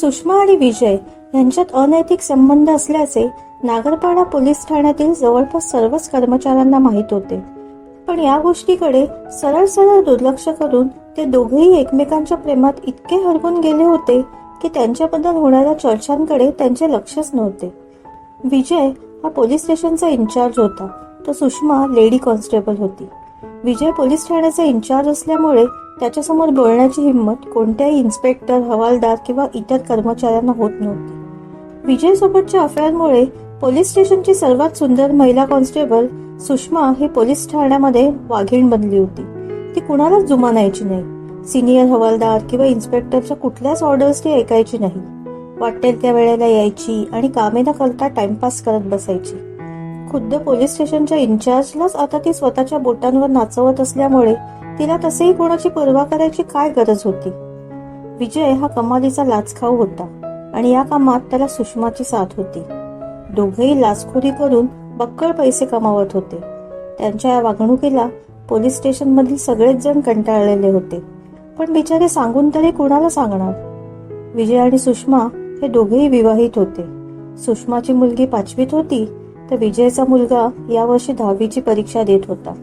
सुषमा आणि विजय यांच्यात अनैतिक संबंध असल्याचे नागरपाडा पोलीस ठाण्यातील जवळपास सर्वच कर्मचाऱ्यांना माहीत होते. पण या गोष्टीकडे सरळ सरळ दुर्लक्ष करून ते दोघेही एकमेकांच्या प्रेमात इतके हरवून गेले होते की त्यांच्याबद्दल होणाऱ्या चर्चांकडे त्यांचे लक्षच नव्हते. विजय हा पोलीस स्टेशनचा इन्चार्ज होता. तर सुषमा लेडी कॉन्स्टेबल होती. विजय पोलीस ठाण्याचा इन्चार्ज असल्यामुळे त्याच्यासमोर बोलण्याची हिंमत कोणत्याही इन्स्पेक्टर हवालदार किंवा इतर कर्मचाऱ्यांना होत नव्हती. विजय सोबतच्या अफेअरमुळे पोलीस स्टेशनची सर्वात सुंदर महिला कॉन्स्टेबल सुषमा ही पोलीस ठाण्यामध्ये वाघीण बनली होती. ती कुणालाच जुमानायची नाही. सिनियर हवालदार किंवा इन्स्पेक्टरच्या कुठल्याच ऑर्डर्स ती ऐकायची नाही. वाटेल त्या वेळेला यायची आणि कामे न करता टाइमपास करत बसायची. खुद्द पोलीस स्टेशनच्या इन्चार्जलाच आता ती स्वतःच्या बोटांवर नाचवत असल्यामुळे तिला तसेही कोणाची पर्वा करायची काय गरज होती? विजय हा कमालीचा लाचखाऊ होता आणि या कामात त्याला सुषमाची साथ होती. दोघेही लाचखोरी करून बक्कळ पैसे कमावत होते. त्यांच्या या वागणुकीला पोलीस स्टेशन मधील सगळेच जण कंटाळलेले होते. पण बिचारे सांगून तरी कोणाला सांगणार? विजय आणि सुषमा हे दोघेही विवाहित होते. सुषमाची मुलगी पाचवीत होती तर विजयचा मुलगा यावर्षी दहावीची परीक्षा देत होता.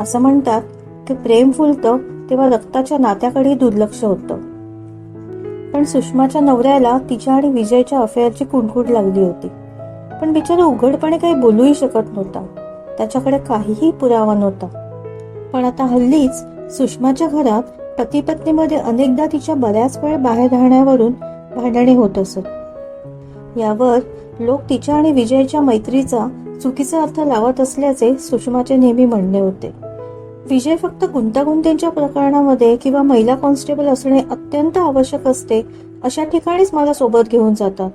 असं म्हणतात की प्रेम फुलतं तेव्हा रक्ताच्या नात्याकडे दुर्लक्ष होतं. पण सुषमाच्या नवऱ्याला तिच्या आणि विजयच्या अफेअरची कुणकुण लागली होती. पण बिचारा उघडपणे काही बोलूही शकत नव्हता. त्याच्याकडे काहीही पुरावा नव्हता. पण आता हल्लीच सुषमाच्या घरात पती पत्नीमध्ये अनेकदा तिच्या बऱ्याच वेळ बाहेर राहण्यावरून भांडणे होत असत. यावर लोक तिच्या आणि विजयच्या मैत्रीचा चुकीचा अर्थ लावत असल्याचे सुषमाचे नेहमी म्हणणे होते. विजय फक्त गुंतागुंतींच्या प्रकरणामध्ये किंवा महिला कॉन्स्टेबल असणे अत्यंत आवश्यक असते अशा ठिकाणीच मला सोबत घेऊन जातात.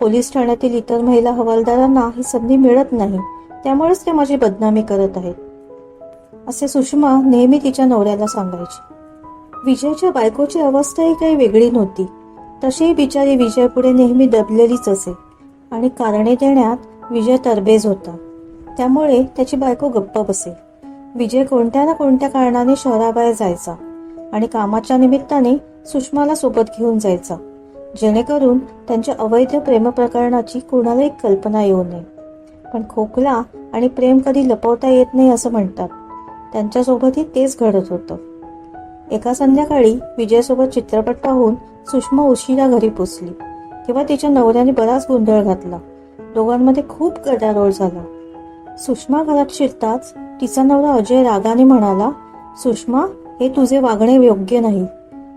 पोलीस ठाण्यातील इतर महिला हवालदारांना ही संधी मिळत नाही त्यामुळेच ते माझी बदनामी करत आहेत. असे सुषमा नेहमी तिच्या नवऱ्याला सांगायची. विजयच्या बायकोची अवस्थाही काही वेगळी नव्हती. तशीही बिचारी विजय पुढे नेहमी दबलेलीच असे. आणि कारणे देण्यात विजय तरबेज होता. त्यामुळे त्याची बायको गप्प बसे. विजय कोणत्या ना कोणत्या कारणाने शहराबाहेर जायचा आणि कामाच्या निमित्ताने सुषमाला सोबत घेऊन जायचा जेणेकरून त्यांच्या अवैध प्रेम प्रकरणाची कोणालाही कल्पना येऊ नये. पण खोकला आणि प्रेम कधी लपवता येत नाही असं म्हणतात. त्यांच्यासोबतही तेच घडत होतं. एका संध्याकाळी विजयसोबत चित्रपट पाहून सुषमा उशिरा घरी पोचली. तेव्हा तिच्या नवऱ्याने बराच गोंधळ घातला. दोघांमध्ये खूप गदारोळ झाला. सुषमा घरात शिरताच तिचा नवरा अजय रागाने म्हणाला सुषमा हे तुझे वागणे योग्य नाही.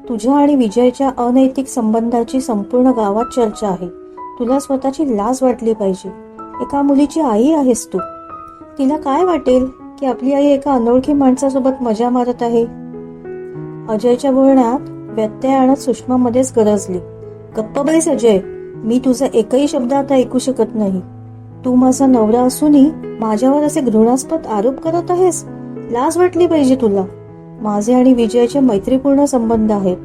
तुझ्या आणि विजयच्या अनैतिक संबंधाची संपूर्ण गावात चर्चा आहे. तुला स्वतःची लाज वाटली पाहिजे. एका मुलीची आई आहेस तू. तिला काय वाटेल की आपली आई एका अनोळखी माणसासोबत मजा मारत आहे? अजयच्या बोलण्यात व्यत्यय आणत सुषमा मध्येच गरजली. गप्प बैस अजय मी तुझा एकही शब्द आता ऐकू शकत नाही. तू माझा नवरा असूनही माझ्यावर असे घृणास्पद आरोप करत आहेस? लाज वाटली पाहिजे तुला. माझे आणि विजयाचे मैत्रीपूर्ण संबंध आहेत.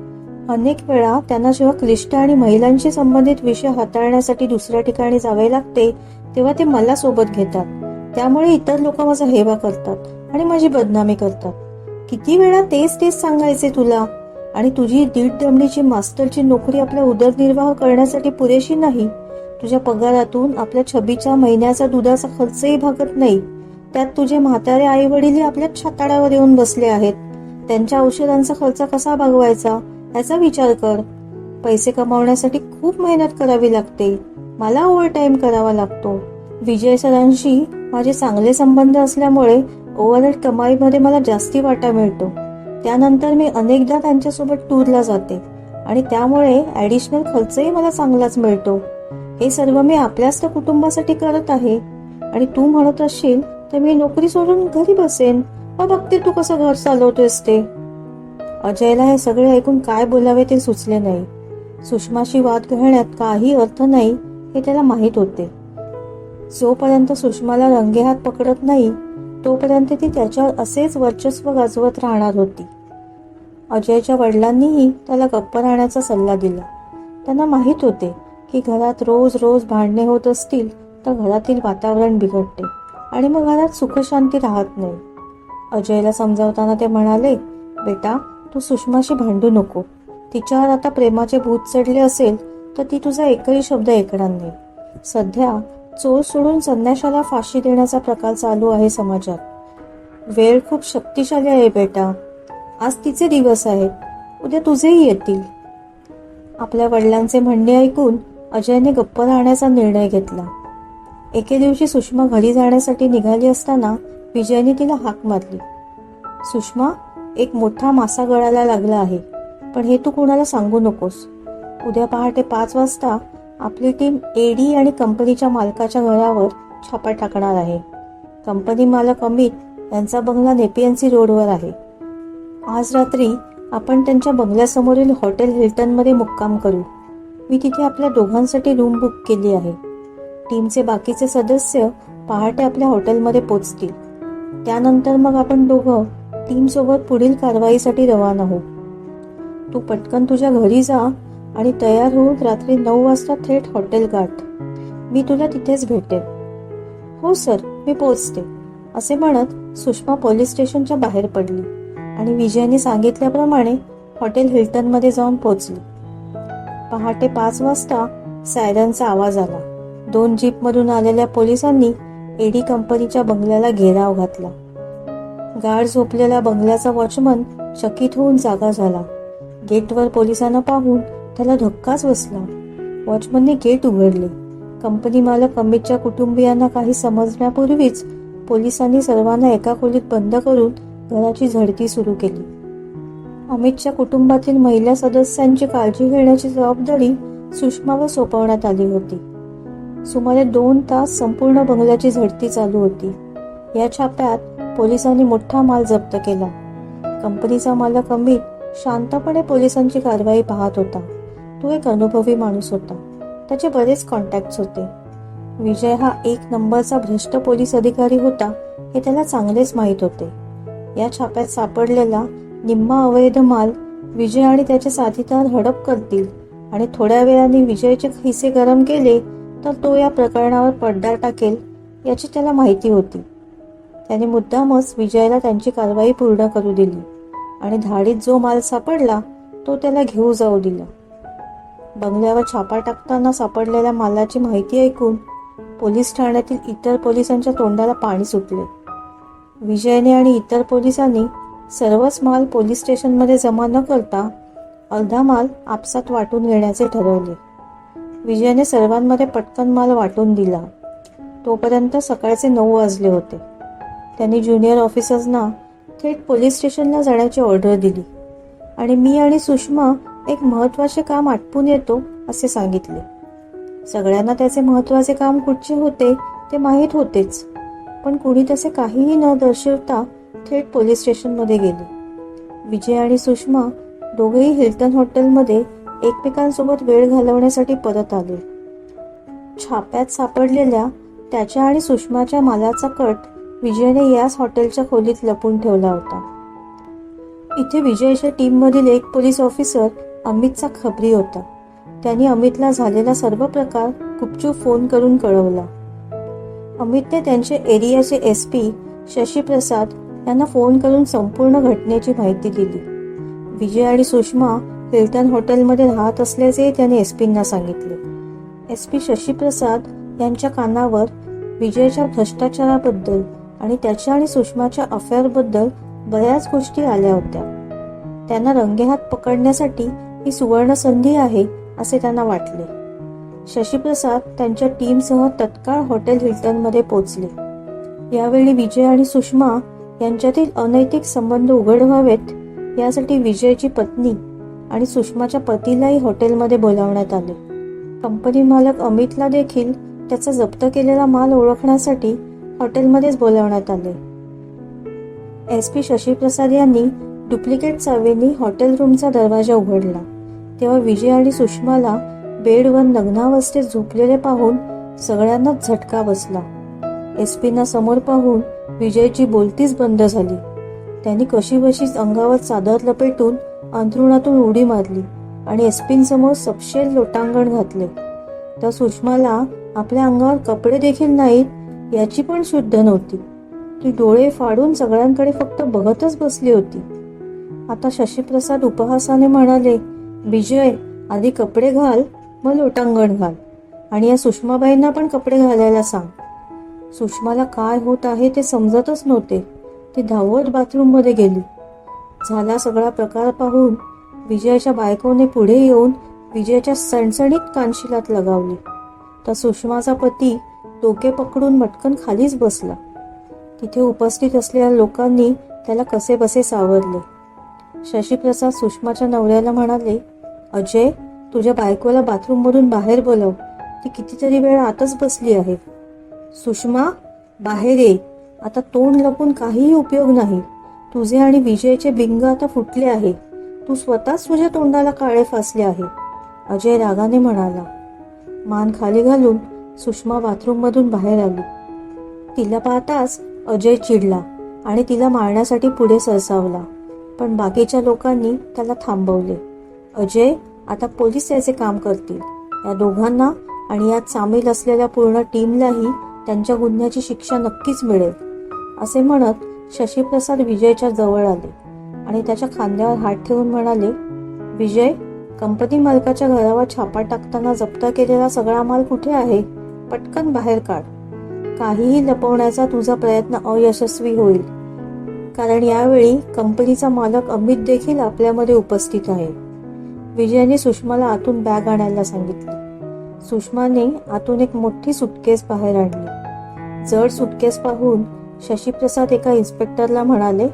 अनेक वेळा त्यांना जेव्हा क्लिष्ट आणि महिलांशी संबंधित विषय हाताळण्यासाठी दुसऱ्या ठिकाणी जावे लागते तेव्हा ते मला सोबत घेतात. त्यामुळे इतर लोक माझा हेवा करतात आणि माझी बदनामी करतात. किती वेळा तेच तेच सांगायचे तुला? आणि तुझी दीड दमडीची मास्टरची नोकरी आपला उदरनिर्वाह करण्यासाठी पुरेशी नाही. तुझ्या पगारातून आपल्या छबीच्या महिन्याचा दुधाचा खर्चही भागत नाही. त्यात तुझे म्हातारे आई वडीलही आपल्या छाताडावर येऊन बसले आहेत. त्यांच्या औषधांचा खर्च कसा भागवायचा याचा विचार कर. पैसे कमावण्यासाठी खूप मेहनत करावी लागते. मला ओव्हर टाइम करावा लागतो. विजय सरांशी माझे चांगले संबंध असल्यामुळे ओव्हरहेड कमाईमध्ये मला जास्ती वाटा मिळतो. त्यानंतर मी अनेकदा त्यांच्यासोबत टूरला जाते आणि त्यामुळे ॲडिशनल खर्चही मला चांगलाच मिळतो. हे सर्व मी आपल्याच तर कुटुंबासाठी करत आहे. आणि तू म्हणत असशील तर मी नोकरी सोडून घरी बसेन. मग बघते तू कसं घर चालवतोयस ते. अजयला हे सगळे ऐकून काय बोलावे ते सुचले नाही. सुषमाशी वाद घालण्यात काही अर्थ नाही हे त्याला माहीत होते. जोपर्यंत सुषमाला रंगेहात पकडत नाही तोपर्यंत ती त्याच्यावर असेच वर्चस्व गाजवत राहणार होती. अजयच्या वडिलांनीही त्याला गप्प राहण्याचा सल्ला दिला. त्यांना माहीत होते की घरात रोज रोज भांडणे होत असतील तर घरातील वातावरण बिघडते आणि मग घरात सुखशांती राहत नाही. अजयला समजावताना ते म्हणाले बेटा तू सुषमाशी भांडू नको. तिच्यावर आता प्रेमाचे भूत चढले असेल तर ती तुझा एकही शब्द ऐकणार नाही. सध्या चोर सोडून संन्याशाला फाशी देण्याचा प्रकार चालू आहे समाजात. वेळ खूप शक्तिशाली आहे बेटा. आज तिचे दिवस आहेत. उद्या तुझेही येतील. आपल्या वडिलांचे म्हणणे ऐकून अजयने गप्प राहण्याचा निर्णय घेतला. एके दिवशी सुषमा घरी जाण्यासाठी निघाली असताना विजयने तिला हाक मारली. सुषमा एक मोठा मासा गळायला लागला आहे पण हे तू कुणाला सांगू नकोस. उद्या पहाटे पाच वाजता आपली टीम एडी आणि कंपनीच्या मालकाच्या घरावर छापा टाकणार आहे. कंपनी मालक अमित यांचा बंगला नेपियन्सी रोडवर आहे. आज रात्री आपण त्यांच्या बंगल्यासमोरील हॉटेल हिल्टनमध्ये मुक्काम करू. मी तिथे आपल्या दोघांसाठी रूम बुक केली आहे. टीमचे बाकीचे सदस्य पहाटे आपल्या हॉटेलमध्ये पोचतील. त्यानंतर मग आपण दोघं टीमसोबत पुढील कारवाईसाठी रवाना हो तू पटकन तुझ्या घरी जा आणि तयार होऊन रात्री नऊ वाजता थेट हॉटेल गाठ. मी तुला तिथेच भेटेन. हो सर मी पोचते असे म्हणत सुषमा पोलीस स्टेशनच्या बाहेर पडली. आणि विजयने सांगितल्याप्रमाणे हॉटेल हिल्टनमध्ये जाऊन पोचली पहाटे पाच वाजता सायरनचा आवाज आला. दोन जीपमधून आलेल्या पोलिसांनी एडी कंपनीच्या बंगल्याला घेराव घातला. गाड झोपलेला बंगल्याचा वॉचमन चकित होऊन जागा झाला. गेटवर पोलिसांना पाहून त्याला धक्काच बसला. वॉचमनने गेट उघडले. कंपनी मालक अमितच्या कुटुंबियांना काही समजण्यापूर्वीच पोलिसांनी सर्वांना एका खोलीत बंद करून घराची झडती सुरू केली. अमितच्या कुटुंबातील महिला सदस्यांची काळजी घेण्याची जबाबदारी सुषमावर सोपवण्यात आली होती. सुमारे दोन तास संपूर्ण बंगल्याची झडती चालू होती. या छाप्यात पोलिसांनी मोठा माल जप्त केला. कंपनीचा मालक अमित शांतपणे पोलिसांची कारवाई पाहत होता. तो एक अनुभवी माणूस होता. त्याचे बरेच कॉन्टॅक्ट होते. विजय हा एक नंबरचा भ्रष्ट पोलीस अधिकारी होता हे त्याला चांगलेच माहीत होते. या छाप्यात सापडलेला निम्मा अवैध माल विजय आणि त्याचे साथीदार हडप करतील आणि थोड्या वेळाने विजयचे खिसे गरम केले तर तो या प्रकरणावर पडदा टाकेल याची त्याला माहिती होती. त्याने मुद्दामच विजयला त्यांची कारवाई पूर्ण करू दिली आणि धाडीत जो माल सापडला तो त्याला घेऊ जाऊ दिला. बंगल्यावर छापा टाकताना सापडलेल्या मालाची माहिती ऐकून पोलीस ठाण्यातील इतर पोलिसांच्या तोंडाला पाणी सुटले. विजयने आणि इतर पोलिसांनी सर्वच माल पोलीस स्टेशनमध्ये जमा न करता अर्धा माल आपसात वाटून घेण्याचे ठरवले. विजयने सर्वांमध्ये पटकन माल वाटून दिला. तोपर्यंत सकाळचे नऊ वाजले होते. त्यांनी ज्युनियर ऑफिसर्सना थेट पोलीस स्टेशनला जाण्याची ऑर्डर दिली. आणि मी आणि सुषमा एक महत्त्वाचे काम आटपून येतो असे सांगितले. सगळ्यांना त्याचे महत्त्वाचे काम कुठचे होते ते माहीत होतेच. पण कुणी तसे काहीही न दर्शवता थेट पोलीस स्टेशनमध्ये गेले. विजय आणि सुषमा दोघेही हिल्टन हॉटेलमध्ये एकमेकांसोबत वेळ घालवण्यासाठी परत आले. छाप्यात सापडलेल्या त्याच्या आणि सुषमाच्या मालाचा कट विजयने याच हॉटेलच्या खोलीत लपून ठेवला होता. इथे विजयच्या टीममधील एक पोलीस ऑफिसर अमितचा खबरी होता. त्यांनी अमितला झालेला सर्व प्रकार गुपचूप फोन करून कळवला. अमितने त्यांचे एरियाचे एस पी शशीप्रसाद यांना फोन करून संपूर्ण घटनेची माहिती दिली. विजय आणि सुषमा हिल्टन हॉटेलमध्ये राहत असल्याचे त्याने एस पींना सांगितले. एस पी शशीप्रसाद यांच्या कानावर विजयच्या भ्रष्टाचाराबद्दल आणि त्याच्या आणि सुषमाच्या अफेअरबद्दल बऱ्याच गोष्टी आल्या होत्या. त्यांना रंगेहात पकडण्यासाठी ही सुवर्ण संधी आहे असे त्यांना वाटले. शशीप्रसाद त्यांच्या टीमसह तत्काळ हॉटेल हिल्टनमध्ये पोचले यावेळी विजय आणि सुषमा यांच्यातील अनैतिक संबंध उघड व्हावेत यासाठी विजयची पत्नी आणि सुषमाच्या पतीलाही हॉटेलमध्ये बोलावण्यात आले. कंपनी मालक अमितला देखील त्याचा जप्त केलेला माल ओळखण्यासाठी हॉटेलमध्येच बोलावण्यात आले. एस पी शशीप्रसाद यांनी डुप्लिकेट चावेनी हॉटेल रूमचा दरवाजा उघडला. तेव्हा विजय आणि सुषमाला बेडवर नग्नावस्थेत झोपलेले पाहून सगळ्यांनाच झटका बसला. एस पीना समोर पाहून विजयची बोलतीच बंद झाली. त्यांनी कशीबशीच अंगावर चादर लपेटून अंथरुणातून उडी मारली आणि एसपींसमोर सपशेल लोटांगण घातले. तर सुषमाला आपल्या अंगावर कपडे देखील नाहीत याची पण शुद्ध नव्हती. ती डोळे फाडून सगळ्यांकडे फक्त बघतच बसली होती. आता शशीप्रसाद उपहासाने म्हणाले विजय आधी कपडे घाल मग लोटांगण घाल. आणि या सुषमाबाईंना पण कपडे घालायला सांग. सुषमाला काय होत आहे ते समजतच नव्हते. ती धावत बाथरूममध्ये गेली. झाला सगळा प्रकार पाहून विजयाच्या बायकोने पुढे येऊन विजयाच्या सणसणीत कानशिलात लगावली. तर सुषमाचा पती डोके पकडून मटकन खालीच बसला. तिथे उपस्थित असलेल्या लोकांनी त्याला कसे बसे सावरले. शशीप्रसाद सुषमाच्या नवऱ्याला म्हणाले अजय तुझ्या बायकोला बाथरूममधून बाहेर बोलव. ती कितीतरी वेळ आतच बसली आहे. सुषमा बाहेर ये. आता तोंड लपून काहीही उपयोग नाही. तुझे आणि विजयचे बिंग आता फुटले आहे. तू स्वतःच तुझ्या तोंडाला काळे फासले आहे. अजय रागाने म्हणाला. मान खाली घालून सुषमा बाथरूममधून बाहेर आली. तिला पाहताच अजय चिडला आणि तिला मारण्यासाठी पुढे सरसावला. पण बाकीच्या लोकांनी त्याला थांबवले. अजय आता पोलीस याचे काम करतील. या दोघांना आणि यात सामील असलेल्या पूर्ण टीमलाही त्यांच्या गुन्ह्याची शिक्षा नक्कीच मिळेल असे म्हणत शशीप्रसाद विजयच्या जवळ आले आणि त्याच्या खांद्यावर हात ठेवून म्हणाले विजय कंपनी मालकाच्या घरावर छापा टाकताना जप्त केलेला सगळा माल कुठे आहे? पटकन बाहेर काढ. काहीही लपवण्याचा तुझा प्रयत्न अयशस्वी होईल. कारण यावेळी कंपनीचा मालक अमित देखील आपल्यामध्ये उपस्थित आहे. विजयाने सुषमाला आतून बॅग आणायला सांगितली. सुषमाने आतून एक मोठी सुटकेस बाहेर आणली. जड सुटकेस पाहून शशीप्रसाद एका इन्स्पेक्टरला म्हणाले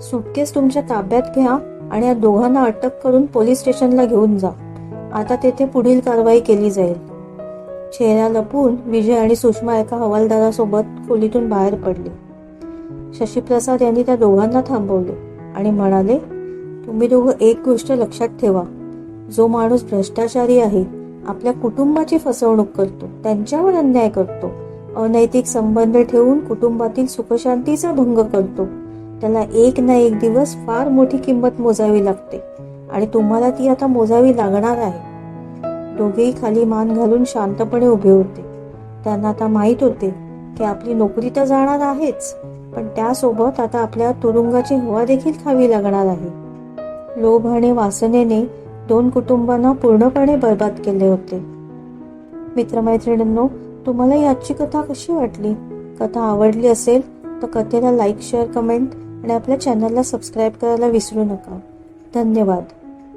सुटकेस तुमच्या ताब्यात घ्या आणि या दोघांना अटक करून पोलीस स्टेशनला घेऊन जा. आता तेथे पुढील कारवाई केली जाईल. चेहरा लपून विजय आणि सुषमा एका हवालदारासोबत खोलीतून बाहेर पडले. शशीप्रसाद यांनी त्या दोघांना थांबवले आणि म्हणाले तुम्ही दोघं एक गोष्ट लक्षात ठेवा. जो माणूस भ्रष्टाचारी आहे आपल्या कुटुंबाची फसवणूक करतो त्यांच्यावर अन्याय करतो अनैतिक संबंध ठेवून कुटुंबातील सुखशांतीचा भंग करतो त्याला एक ना एक दिवस फार मोठी किंमत मोजावी लागते आणि तुम्हाला ती आता मोजावी लागणार आहे. दोघेही खाली मान घालून शांतपणे उभे होते. त्यांना आता माहीत होते की आपली नोकरी तर जाणार आहेच पण त्यासोबत आता आपल्या तुरुंगाची हवा देखील खावी लागणार आहे. लोभ आणि वासनेने दोन कुटुंबांना पूर्णपणे बर्बाद केले होते. मित्रमैत्रिणींनो तुम्हाला याची कथा कशी वाटली? कथा आवडली असेल तर कथेला लाईक शेअर कमेंट आणि आपल्या चॅनलला सबस्क्राईब करायला विसरू नका. धन्यवाद.